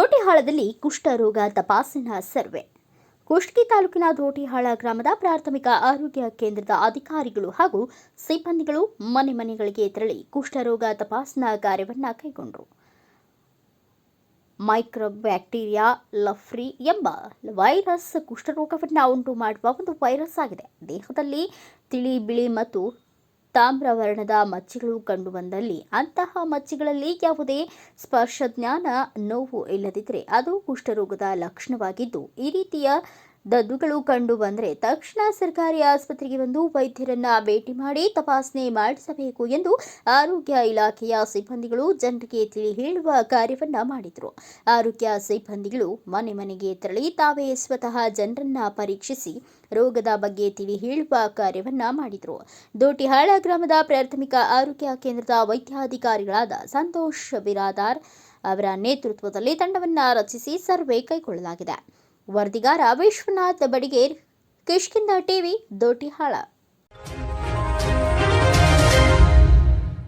ದೋಟಿಹಾಳದಲ್ಲಿ ಕುಷ್ಠರೋಗ ತಪಾಸಣಾ ಸರ್ವೆ. ಕುಷ್ಟಗಿ ತಾಲೂಕಿನ ದೋಟಿಹಾಳ ಗ್ರಾಮದ ಪ್ರಾಥಮಿಕ ಆರೋಗ್ಯ ಕೇಂದ್ರದ ಅಧಿಕಾರಿಗಳು ಹಾಗೂ ಸಿಬ್ಬಂದಿಗಳು ಮನೆ ಮನೆಗಳಿಗೆ ತೆರಳಿ ಕುಷ್ಠರೋಗ ತಪಾಸಣಾ ಕಾರ್ಯವನ್ನು ಕೈಗೊಂಡರು. ಮೈಕ್ರೋ ಬ್ಯಾಕ್ಟೀರಿಯಾ ಲಫ್ರಿ ಎಂಬ ವೈರಸ್ ಕುಷ್ಠರೋಗವನ್ನು ಉಂಟು ಮಾಡುವ ಒಂದು ವೈರಸ್ ಆಗಿದೆ. ದೇಹದಲ್ಲಿ ತಿಳಿ, ಬಿಳಿ ಮತ್ತು ತಾಮ್ರವರ್ಣದ ಮಚ್ಚೆಗಳು ಕಂಡುಬಂದಲ್ಲಿ ಅಂತಹ ಮಚ್ಚೆಗಳಲ್ಲಿ ಯಾವುದೇ ಸ್ಪರ್ಶ ಜ್ಞಾನ, ನೋವು ಇಲ್ಲದಿದ್ದರೆ ಅದು ಕುಷ್ಠರೋಗದ ಲಕ್ಷಣವಾಗಿದ್ದು, ಈ ರೀತಿಯ ದದ್ದುಗಳು ಕಂಡು ಬಂದರೆ ತಕ್ಷಣ ಸರ್ಕಾರಿ ಆಸ್ಪತ್ರೆಗೆ ಬಂದು ವೈದ್ಯರನ್ನ ಭೇಟಿ ಮಾಡಿ ತಪಾಸಣೆ ಮಾಡಿಸಬೇಕು ಎಂದು ಆರೋಗ್ಯ ಇಲಾಖೆಯ ಸಿಬ್ಬಂದಿಗಳು ಜನರಿಗೆ ತಿಳಿ ಹೇಳುವ ಕಾರ್ಯವನ್ನ ಮಾಡಿದರು. ಆರೋಗ್ಯ ಸಿಬ್ಬಂದಿಗಳು ಮನೆ ಮನೆಗೆ ತೆರಳಿ ತಾವೇ ಸ್ವತಃ ಜನರನ್ನ ಪರೀಕ್ಷಿಸಿ ರೋಗದ ಬಗ್ಗೆ ತಿಳಿ ಹೇಳುವ ಕಾರ್ಯವನ್ನ ಮಾಡಿದರು. ದೋಟಿಹಾಳ ಗ್ರಾಮದ ಪ್ರಾಥಮಿಕ ಆರೋಗ್ಯ ಕೇಂದ್ರದ ವೈದ್ಯಾಧಿಕಾರಿಗಳಾದ ಸಂತೋಷ್ ಬಿರಾದಾರ್ ಅವರ ನೇತೃತ್ವದಲ್ಲಿ ತಂಡವನ್ನು ರಚಿಸಿ ಸರ್ವೆ ಕೈಗೊಳ್ಳಲಾಗಿದೆ. ವರದಿಗಾರ ವಿಶ್ವನಾಥ್ ಬಡಿಗೇರ್ ಕಿಷ್ಕಿಂದ ಟಿವಿ ದೋಟಿಹಾಳ